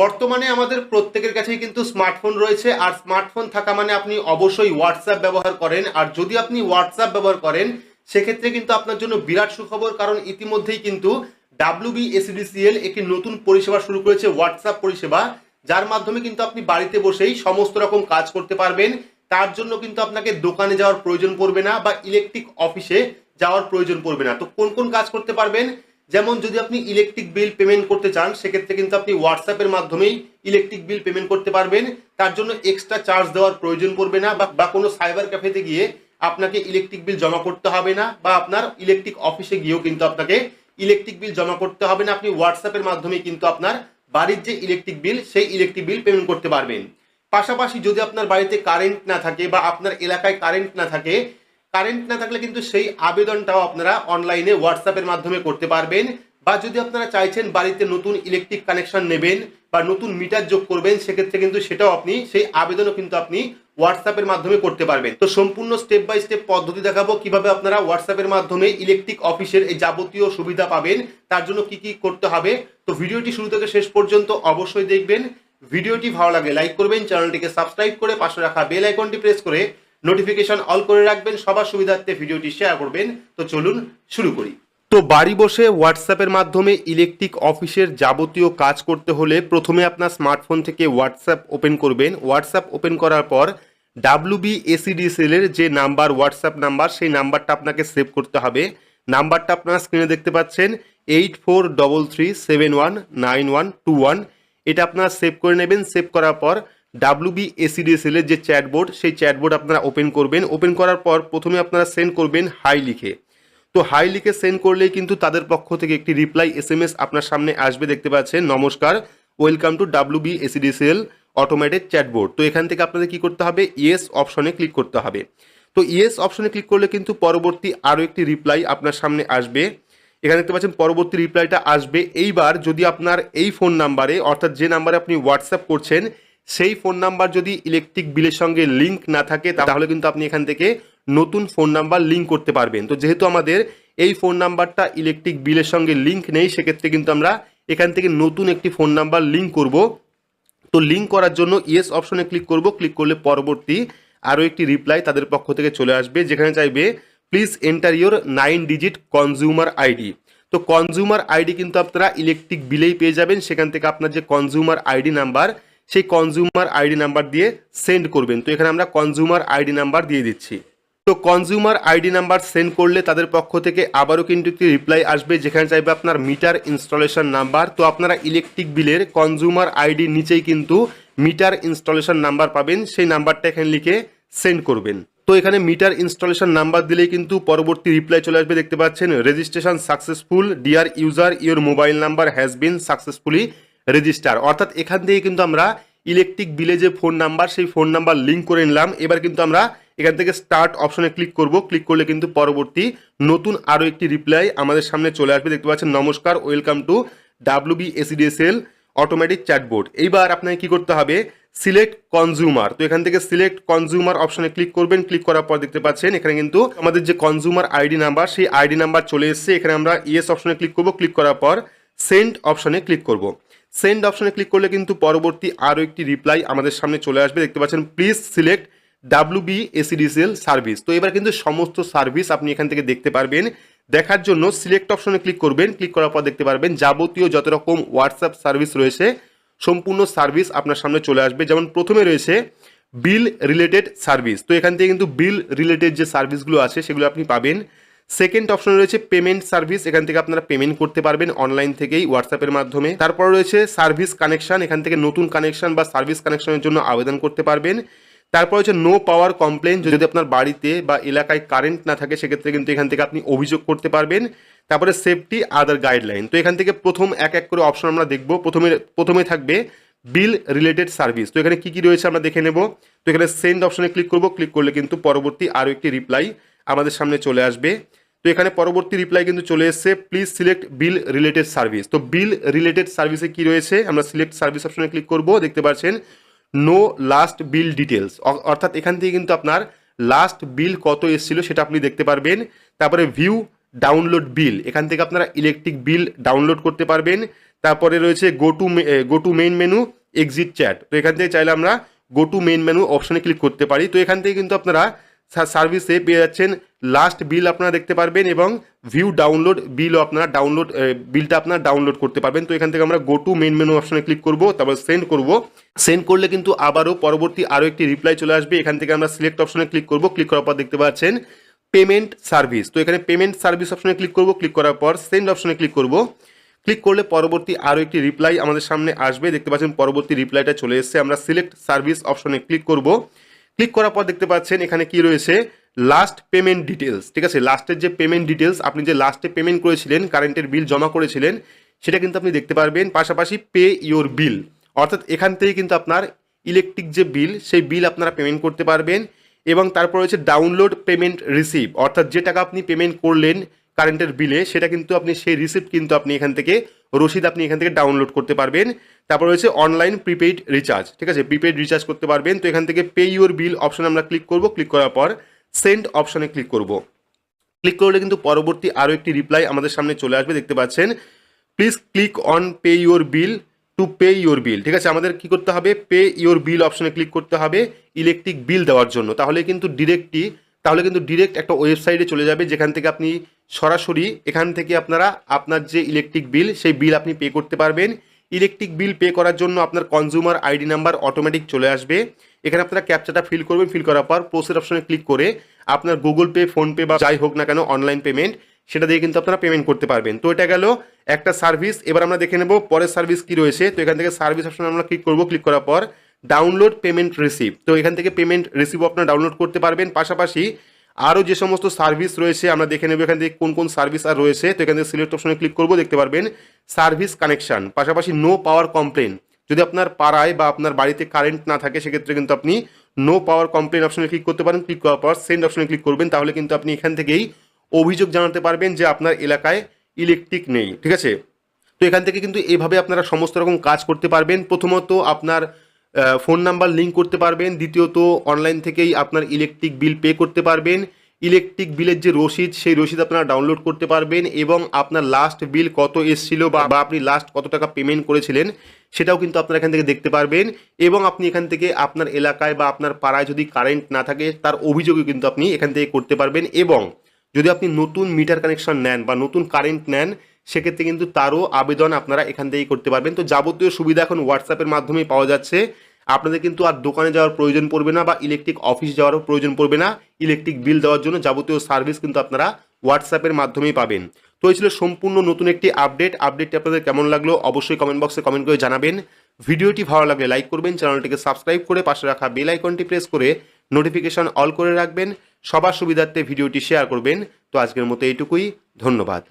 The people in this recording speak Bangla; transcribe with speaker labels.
Speaker 1: বর্তমানে আমাদের প্রত্যেকের কাছেই কিন্তু স্মার্টফোন রয়েছে। আর স্মার্টফোন থাকা মানে আপনি অবশ্যই হোয়াটসঅ্যাপ ব্যবহার করেন। আর যদি আপনি হোয়াটসঅ্যাপ ব্যবহার করেন, সেক্ষেত্রে কিন্তু আপনার জন্য বিরাট সুখবর, কারণ ইতিমধ্যেই কিন্তু ডাব্লিউবি এসিডিসিএল একটি নতুন পরিষেবা শুরু করেছে হোয়াটসঅ্যাপ পরিষেবা। যার মাধ্যমে কিন্তু আপনি বাড়িতে বসেই সমস্ত রকম কাজ করতে পারবেন। তার জন্য কিন্তু আপনাকে দোকানে যাওয়ার প্রয়োজন পড়বে না বা ইলেকট্রিক অফিসে যাওয়ার প্রয়োজন পড়বে না। তো কোন কোন কাজ করতে পারবেন? যেমন যদি আপনি ইলেকট্রিক বিল পেমেন্ট করতে চান, সেক্ষেত্রে কিন্তু আপনি হোয়াটসঅ্যাপের মাধ্যমেই ইলেকট্রিক বিল পেমেন্ট করতে পারবেন। তার জন্য এক্সট্রা চার্জ দেওয়ার প্রয়োজন পড়বে না বা- কোনো সাইবার ক্যাফেতে গিয়ে আপনাকে ইলেকট্রিক বিল জমা করতে হবে না বা আপনার ইলেকট্রিক অফিসে গিয়েও কিন্তু আপনাকে ইলেকট্রিক বিল জমা করতে হবে না। আপনি হোয়াটসঅ্যাপের মাধ্যমে কিন্তু আপনার বাড়ির যে ইলেকট্রিক বিল সেই ইলেকট্রিক বিল পেমেন্ট করতে পারবেন। পাশাপাশি যদি আপনার বাড়িতে কারেন্ট না থাকে বা আপনার এলাকায় কারেন্ট না থাকে কারেন্ট না থাকলে কিন্তু সেই আবেদনটাও আপনারা অনলাইনে হোয়াটসঅ্যাপের মাধ্যমে করতে পারবেন বা যদি আপনারা চাইছেন বাড়িতে নতুন ইলেকট্রিক কানেকশন নেবেন বা নতুন মিটার যোগ করবেন, সেক্ষেত্রে কিন্তু সেটাও আপনি, সেই আবেদনও কিন্তু আপনি হোয়াটসঅ্যাপের মাধ্যমে করতে পারবেন। তো সম্পূর্ণ স্টেপ বাই স্টেপ পদ্ধতি দেখাবো, কীভাবে আপনারা হোয়াটসঅ্যাপের মাধ্যমে ইলেকট্রিক অফিসের এই যাবতীয় সুবিধা পাবেন, তার জন্য কি কি করতে হবে। তো ভিডিওটি শুরু থেকে শেষ পর্যন্ত অবশ্যই দেখবেন। ভিডিওটি ভালো লাগে লাইক করবেন চ্যানেলটিকে সাবস্ক্রাইব করে পাশে রাখা বেল আইকনটি প্রেস করে নোটিফিকেশন অল করে রাখবেন, সবার সুবিধার্থে ভিডিওটি শেয়ার করবেন। তো চলুন শুরু করি। তো বাড়ি বসে হোয়াটসঅ্যাপের মাধ্যমে ইলেকট্রিক অফিসের যাবতীয় কাজ করতে হলে প্রথমে আপনার স্মার্টফোন থেকে হোয়াটসঅ্যাপ ওপেন করবেন। হোয়াটসঅ্যাপ ওপেন করার পর ডাব্লিউবি এসিডিসিএল এর যে নাম্বার হোয়াটসঅ্যাপ নাম্বার সেই নাম্বারটা আপনাকে সেভ করতে হবে। নাম্বারটা আপনারা স্ক্রিনে দেখতে পাচ্ছেন eight four double three seven one nine one two one এটা আপনারা সেভ করে নেবেন। সেভ করার পর ডাব্লিউবি এসিডিএসএল এর যে চ্যাটবোর্ড সেই চ্যাটবোর্ড আপনারা ওপেন করবেন। ওপেন করার পর প্রথমে আপনারা সেন্ড করবেন হাই লিখে। তো হাই লিখে সেন্ড করলেই কিন্তু তাদের পক্ষ থেকে একটি রিপ্লাই এস এম এস আপনার সামনে আসবে, দেখতে পাচ্ছেন। নমস্কার welcome to WB ACDCL automated chatbot তো এখান থেকে আপনাদের কি করতে হবে? ইয়েস অপশনে ক্লিক করতে হবে। তো ইয়েস অপশনে ক্লিক করলে কিন্তু পরবর্তী আরও একটি রিপ্লাই আপনার সামনে আসবে। এখানে দেখতে পাচ্ছেন, পরবর্তী রিপ্লাইটা আসবে। এইবার যদি আপনার এই ফোন নাম্বারে অর্থাৎ যে নাম্বারে আপনি হোয়াটসঅ্যাপ করছেন সেই ফোন নাম্বার যদি ইলেকট্রিক বিলের সঙ্গে লিংক না থাকে, তাহলে কিন্তু আপনি এখান থেকে নতুন ফোন নাম্বার লিঙ্ক করতে পারবেন। তো যেহেতু আমাদের এই ফোন নাম্বারটা ইলেকট্রিক বিলের সঙ্গে লিঙ্ক নেই, সেক্ষেত্রে কিন্তু আমরা এখান থেকে নতুন একটি ফোন নাম্বার লিঙ্ক করব। তো লিঙ্ক করার জন্য ইয়েস অপশনে ক্লিক করব। ক্লিক করলে পরবর্তী আরও একটি রিপ্লাই তাদের পক্ষ থেকে চলে আসবে, যেখানে চাইবে please enter your nine digit consumer ID তো কনজিউমার আইডি কিন্তু আপনারা ইলেকট্রিক বিলেই পেয়ে যাবেন। সেখান থেকে আপনার যে কনজিউমার আইডি নাম্বার সেই কনজিউমার আইডি নাম্বার দিয়ে সেন্ড করবেন। তো এখানে আমরা কনজিউমার আইডি নাম্বার দিয়ে দিচ্ছি। তো কনজিউমার আইডি নাম্বার সেন্ড করলে তাদের পক্ষ থেকে আবারও কিন্তু একটি রিপ্লাই আসবে, যেখানে চাইবে আপনার মিটার ইনস্টলেশন নাম্বার তো আপনারা ইলেকট্রিক বিলের কনজিউমার আইডি নিচেই কিন্তু মিটার ইনস্টলেশন নাম্বার পাবেন। সেই নাম্বারটা এখানে লিখে সেন্ড করবেন। তো এখানে মিটার ইনস্টলেশন নাম্বার দিলেই কিন্তু পরবর্তী রিপ্লাই চলে আসবে। দেখতে পাচ্ছেন registration successful dear user your mobile number has been successfully register অর্থাৎ এখান থেকে কিন্তু আমরা ইলেকট্রিক বিলে যে ফোন নাম্বার সেই ফোন নাম্বার লিঙ্ক করে নিলাম। এবার কিন্তু আমরা এখান থেকে স্টার্ট অপশনে ক্লিক করব। ক্লিক করলে কিন্তু পরবর্তী নতুন আরও একটি রিপ্লাই আমাদের সামনে চলে আসবে। দেখতে পাচ্ছেন, নমস্কার welcome to WB ACDSL automatic chatbot এইবার আপনাকে কি করতে হবে? সিলেক্ট কনজিউমার তো এখান থেকে সিলেক্ট কনজিউমার অপশনে ক্লিক করবেন। ক্লিক করার পর দেখতে পাচ্ছেন, এখানে কিন্তু আমাদের যে কনজিউমার আইডি নাম্বার সেই আইডি নাম্বার চলে এসেছে। এখানে আমরা ইয়েস অপশনে ক্লিক করব। ক্লিক করার পর সেন্ড অপশনে ক্লিক করব। সেন্ড অপশনে ক্লিক করলে কিন্তু পরবর্তী আরও একটি রিপ্লাই আমাদের সামনে চলে আসবে। দেখতে পাচ্ছেন please select WB ACDCL service তো এবার কিন্তু সমস্ত সার্ভিস আপনি এখান থেকে দেখতে পারবেন। দেখার জন্য সিলেক্ট অপশনে ক্লিক করবেন। ক্লিক করার পর দেখতে পারবেন, যাবতীয় যত রকম হোয়াটসঅ্যাপ সার্ভিস রয়েছে, সম্পূর্ণ সার্ভিস আপনার সামনে চলে আসবে। যেমন প্রথমে রয়েছে বিল রিলেটেড সার্ভিস তো এখান থেকে কিন্তু বিল রিলেটেড যে সার্ভিসগুলো আছে, সেগুলো আপনি পাবেন। সেকেন্ড অপশন রয়েছে পেমেন্ট সার্ভিস এখান থেকে আপনারা পেমেন্ট করতে পারবেন অনলাইন থেকেই হোয়াটসঅ্যাপের মাধ্যমে। তারপর রয়েছে সার্ভিস কানেকশন এখান থেকে নতুন কানেকশন বা সার্ভিস কানেকশনের জন্য আবেদন করতে পারবেন। তারপর হচ্ছে নো পাওয়ার কমপ্লেন যদি আপনার বাড়িতে বা এলাকায় কারেন্ট না থাকে, সেক্ষেত্রে কিন্তু এখান থেকে আপনি অভিযোগ করতে পারবেন। তারপরে সেফটি আদার গাইডলাইন তো এখান থেকে প্রথম এক এক করে অপশন আমরা দেখব। প্রথমে প্রথমে থাকবে বিল রিলেটেড সার্ভিস তো এখানে কি কি রয়েছে আমরা দেখে নেব। তো এখানে সেন্ড অপশনে ক্লিক করব। ক্লিক করলে কিন্তু পরবর্তী আরও একটি রিপ্লাই আমাদের সামনে চলে আসবে। তো এখানে পরবর্তী রিপ্লাই কিন্তু চলে এসেছে। Please select bill related service তো বিল রিলেটেড সার্ভিসে কি রয়েছে? আমরা সিলেক্ট সার্ভিস অপশনে ক্লিক করব। দেখতে পাচ্ছেন নো লাস্ট বিল ডিটেলস অর্থাৎ এখান থেকে কিন্তু আপনার লাস্ট বিল কত এসেছিল সেটা আপনি দেখতে পারবেন। তারপরে ভিউ ডাউনলোড বিল এখান থেকে আপনারা ইলেকট্রিক বিল ডাউনলোড করতে পারবেন। তারপরে রয়েছে go to go to main menu exit chat তো এখান থেকে চাইলে আমরা গো টু মেইন মেনু অপশনে ক্লিক করতে পারি। তো এখান থেকে কিন্তু আপনারা সার্ভিসে পেয়ে যাচ্ছেন লাস্ট বিল আপনারা দেখতে পারবেন এবং ভিউ ডাউনলোড বিলও আপনারা ডাউনলোড বিলটা আপনারা ডাউনলোড করতে পারবেন। তো এখান থেকে আমরা গো টু মেন মেনু অপশনে ক্লিক করব, তারপর সেন্ড করব। সেন্ড করলে কিন্তু আবারও পরবর্তী আরও একটি রিপ্লাই চলে আসবে। এখান থেকে আমরা সিলেক্ট অপশনে ক্লিক করব। ক্লিক করার পর দেখতে পাচ্ছেন পেমেন্ট সার্ভিস তো এখানে পেমেন্ট সার্ভিস অপশনে ক্লিক করব। ক্লিক করার পর সেন্ড অপশনে ক্লিক করব। ক্লিক করলে পরবর্তী আরও একটি রিপ্লাই আমাদের সামনে আসবে। দেখতে পাচ্ছেন পরবর্তী রিপ্লাইটা চলে এসেছে। আমরা সিলেক্ট সার্ভিস অপশনে ক্লিক করব। ক্লিক করার পর দেখতে পাচ্ছেন এখানে কি রয়েছে? লাস্ট পেমেন্ট ডিটেলস ঠিক আছে? লাস্টের যে পেমেন্ট ডিটেলস আপনি যে লাস্টে পেমেন্ট করেছিলেন কারেন্টের বিল জমা করেছিলেন, সেটা কিন্তু আপনি দেখতে পারবেন। পাশাপাশি পে ইওর বিল অর্থাৎ এখান থেকে কিন্তু আপনার ইলেকট্রিক যে বিল সেই বিল আপনারা পেমেন্ট করতে পারবেন। এবং তারপর রয়েছে ডাউনলোড পেমেন্ট রিসিভ অর্থাৎ যে টাকা আপনি পেমেন্ট করলেন কারেন্টের বিলে সেটা কিন্তু আপনি, সেই রিসিপ্ট কিন্তু আপনি এখান থেকে রসিদ আপনি এখান থেকে ডাউনলোড করতে পারবেন। তারপর রয়েছে অনলাইন প্রিপেইড রিচার্জ ঠিক আছে? প্রিপেইড রিচার্জ করতে পারবেন। তো এখান থেকে পে ইউর বিল অপশনে আমরা ক্লিক করব। ক্লিক করার পর সেন্ড অপশনে ক্লিক করব। ক্লিক করলে কিন্তু পরবর্তী আরও একটি রিপ্লাই আমাদের সামনে চলে আসবে, দেখতে পাচ্ছেন? Please click on pay your bill to pay your bill ঠিক আছে? আমাদের কি করতে হবে? পে ইউর বিল অপশনে ক্লিক করতে হবে ইলেকট্রিক বিল দেওয়ার জন্য। তাহলে কিন্তু ডিরেক্টলি তাহলে কিন্তু ডিরেক্ট একটা ওয়েবসাইটে চলে যাবে, যেখান থেকে আপনি সরাসরি এখান থেকে আপনারা আপনার যে ইলেকট্রিক বিল সেই বিল আপনি পে করতে পারবেন। ইলেকট্রিক বিল পে করার জন্য আপনার কনজিউমার আইডি নাম্বার অটোমেটিক চলে আসবে। এখানে আপনারা ক্যাপচাটা ফিল করবেন। ফিল করার পর প্রসেস অপশনে ক্লিক করে আপনার গুগল পে ফোনপে বা যাই হোক না কেন অনলাইন পেমেন্ট সেটা দিয়ে কিন্তু আপনারা পেমেন্ট করতে পারবেন। তো এটা গেল একটা সার্ভিস এবার আমরা দেখে নেব পরের সার্ভিস কি রয়েছে। তো এখান থেকে সার্ভিস অপশনে আমরা ক্লিক করব। ক্লিক করার পর ডাউনলোড পেমেন্ট রিসিভ তো এখান থেকে পেমেন্ট রিসিভ আপনারা ডাউনলোড করতে পারবেন। পাশাপাশি আরও যে সমস্ত সার্ভিস রয়েছে, আমরা দেখে নেব এখান থেকে কোন কোন সার্ভিস আর রয়েছে। তো এখান থেকে সিলেক্ট অপশনে ক্লিক করব, দেখতে পারবেন সার্ভিস কানেকশন পাশাপাশি নো পাওয়ার কমপ্লেন যদি আপনার পাড়ায় বা আপনার বাড়িতে কারেন্ট না থাকে, সেক্ষেত্রে কিন্তু আপনি নো পাওয়ার কমপ্লেন অপশনে ক্লিক করতে পারেন। ক্লিক করার পর সেন্ড অপশনে ক্লিক করবেন, তাহলে কিন্তু আপনি এখান থেকেই অভিযোগ জানাতে পারবেন যে আপনার এলাকায় ইলেকট্রিক নেই, ঠিক আছে? তো এখান থেকে কিন্তু এভাবে আপনারা সমস্ত রকম কাজ করতে পারবেন। প্রথমত আপনার ফোন নাম্বার লিঙ্ক করতে পারবেন। দ্বিতীয়ত অনলাইন থেকেই আপনার ইলেকট্রিক বিল পে করতে পারবেন। ইলেকট্রিক বিলের যে রসিদ, সেই রসিদ আপনারা ডাউনলোড করতে পারবেন এবং আপনার লাস্ট বিল কত এসছিল বা আপনি লাস্ট কত টাকা পেমেন্ট করেছিলেন, সেটাও কিন্তু আপনারা এখান থেকে দেখতে পারবেন। এবং আপনি এখান থেকে আপনার এলাকায় বা আপনার পাড়ায় যদি কারেন্ট না থাকে, তার অভিযোগও কিন্তু আপনি এখান থেকে করতে পারবেন। এবং যদি আপনি নতুন মিটার কানেকশন নেন বা নতুন কারেন্ট নেন, সেক্ষেত্রে কিন্তু তারও আবেদন আপনারা এখান থেকেই করতে পারবেন। তো যাবতীয় সুবিধা এখন হোয়াটসঅ্যাপের মাধ্যমেই পাওয়া যাচ্ছে। আপনাদের কিন্তু আর দোকানে যাওয়ার প্রয়োজন পড়বে না বা ইলেকট্রিক অফিস যাওয়ারও প্রয়োজন পড়বে না। ইলেকট্রিক বিল দেওয়ার জন্য যাবতীয় সার্ভিস কিন্তু আপনারা হোয়াটসঅ্যাপের মাধ্যমেই পাবেন। তো এই ছিল সম্পূর্ণ নতুন একটি আপডেট আপডেটটি আপনাদের কেমন লাগল অবশ্যই কমেন্ট বক্সে কমেন্ট করে জানাবেন। ভিডিওটি ভালো লাগলে লাইক করবেন চ্যানেলটিকে সাবস্ক্রাইব করে পাশে রাখা বেল আইকনটি প্রেস করে নোটিফিকেশন অল করে রাখবেন। সবার সুবিধার্থে ভিডিওটি শেয়ার করবেন। তো আজকের মতো এইটুকুই। ধন্যবাদ।